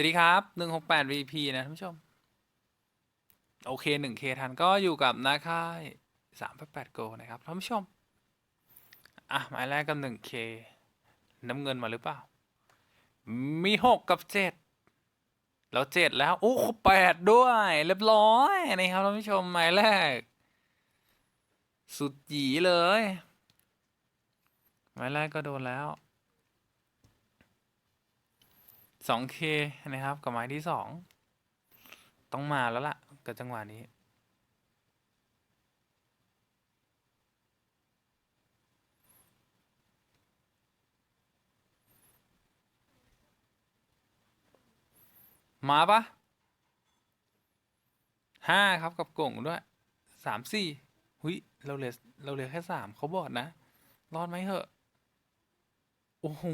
วัสดีครับหนึ่งหกแปด VP นะท่านผู้ชม โอเคหนึ่งเคทันก็อยู่กับนาค่ายสามแปดโกนะครับท่านผู้ชม อะ หมายแรกกับหนึ่งเคน้ำเงินมาหรือเปล่า มีหกกับเจ็ดแล้วเจ็ดแล้ว โอ้แปดด้วย เรียบร้อยนะครับท่านผู้ชม หมายแรก สุดหยีเลย หมายแรกก็โดนแล้ว 2K นะครับ กับไม้ที่สองต้องมาแล้วล่ะ กับจังหวะนี้มาปะห้าครับกับกล่งด้วยสามสี่หุยเราเหลือเราเหลือแค่สามเขาบอกนะ รอดไหมเหอะ โอ้โห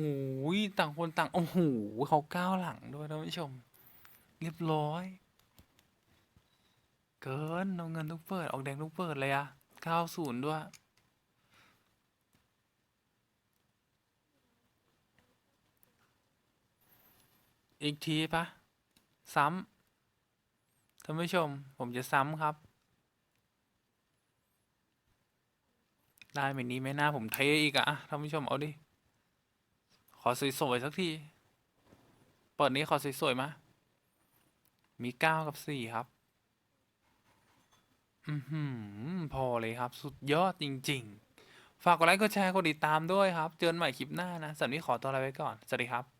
ต่างคนต่างโอ้โหเขาก้าวหลังด้วยท่านผู้ชม เรียบร้อย เกินเอาเงินทุกเปิด ออกแดงทุกเปิดเลยอะเก้าศูนย์ด้วยอีกทีปะซ้ำท่านผู้ชม ผมจะซ้ำครับ ได้ไหมนี้ไม่น่าผมเทอีกอะท่านผู้ชมเอาดิ อสวยๆสักที เปิดนี้ขอสวยๆมา มีเก้ากับสี่ครับ อือหือพอเลยครับ สุดยอดจริง ๆ ฝากกดไลค์กดแชร์กดติดตามด้วยครับ เจอกันใหม่คลิปหน้านะสำหรับวันนี้ขอตัวลาไปก่อน สวัสดีครับ